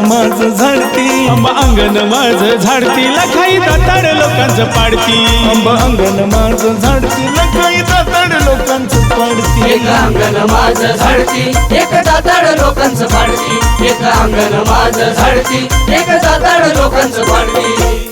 माझं झाडती. आंबा अंगण माझ झाडती. लखाई दाताड लोकांचं पाडती. आंबा अंगण माझं झाडती. काही दाताड लोकांचं पाडती. एक अंगण माझं झडती. एक दाताड लोकांचं पाडती. एक अंगण माझं झडती. एक दाताड लोकांचं पाडती.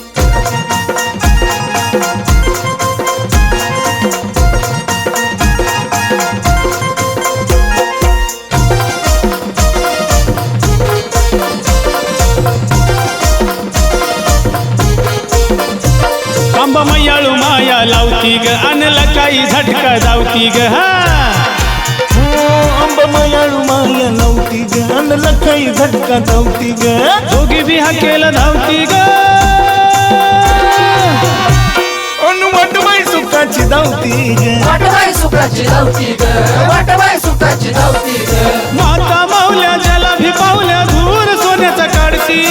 लावती ग अन लखाई झटका जावती ग हा. हो मायाळू नव्हती ग अन लखाई झटका धावती ग. दोघी बी हाकेला धावती ग. अन वाटबाई सुखाची धावती ग. वाटबाई सुखाची धावती ग वाटबाई सुखाची धावती ग. माता मावल्या ज्याला भी पावल्या धूर सोन्याचा काढती.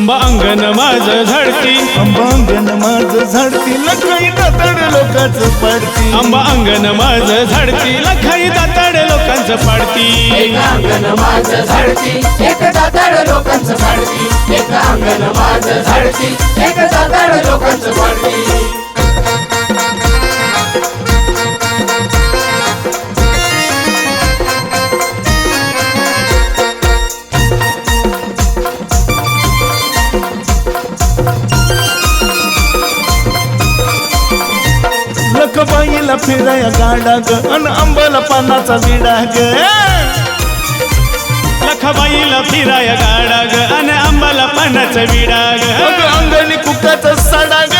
आंबा अंगण माझ झाडती. आंबा अंगण माझं झाडती लखाई दाताड लोकांचं पाडती. आंबा अंगण माझ झाडती लखाई दाताड लोकांचं एक पाडती अंगण माझं झडती एक दाताड लोकांचं पाडती. एक अंगण माझं झडती एक दाताड लोकांचं पाडती. लखबाईला फिराया गाडा ग अन आंबाला पानाचा विडा ग लखाबाईला फिराय गाडा ग अन आंबाला पानाचं विडा ग अग अंगणी कुकाचा सडा ग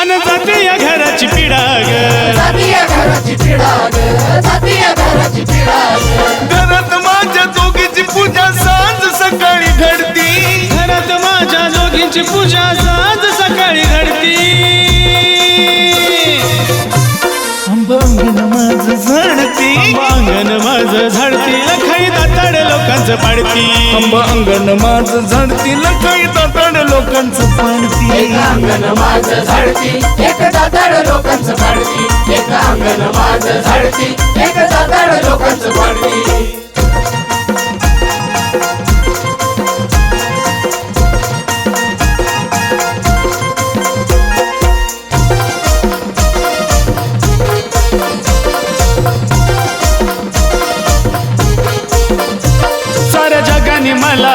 अन जाते या घराची पिढा ग जाती या घराची पिढा ग जाती या घराची पिढा ग घरात माझ्या दोघीची पूजा सांज सकाळी घडती. घरात माझ्या जोगींची पूजा पाडती. आंबा अंगण माझं झाडती लकाई दाताड लोकांचं एक पाडती अंगण माझं झडती एक दाताड लोकांचं पाडती. एक अंगण माझं झडती एक दाताड लोकांचं पाडती.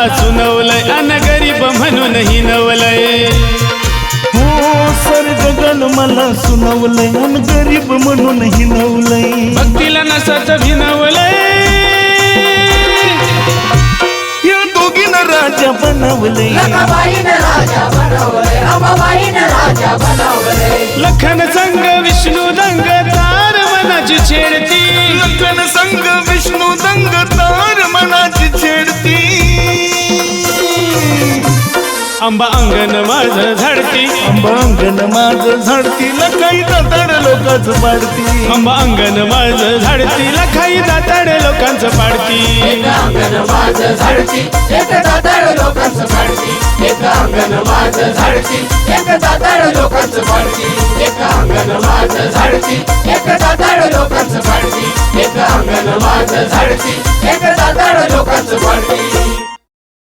सुनवलंय. अन गरीब म्हणून हिनवलंय हो सर जगन मला सुनवलंय. अन गरीब म्हणून हिनवलंय भक्तीला नसत भिनवलंय. या दोघीनं राजा बनवलंय. लखाबाईनं राजा बनवलंय. अंबाबाईनं राजा बनवलंय. लखन संग विष्णू दंग तार मनाची छेडती. आंबा अंगण माझं झाडती. आंबा अंगण माझं झाडती लकाई दाताड लोकांचं पाडती. आंबा अंगण माझं झाडती लखाई दाताड लोकांचं पाडती. एक अंगण माझं झडती एक दाताड लोकांचं पाडती. एक अंगण माझं झडती एक दाताड लोकांचं पाडती. एक अंगण माझं झडती एक दाताड लोकांचं पाडती. एक अंगण माझं झडती एक दाताड लोकांचं पाडती.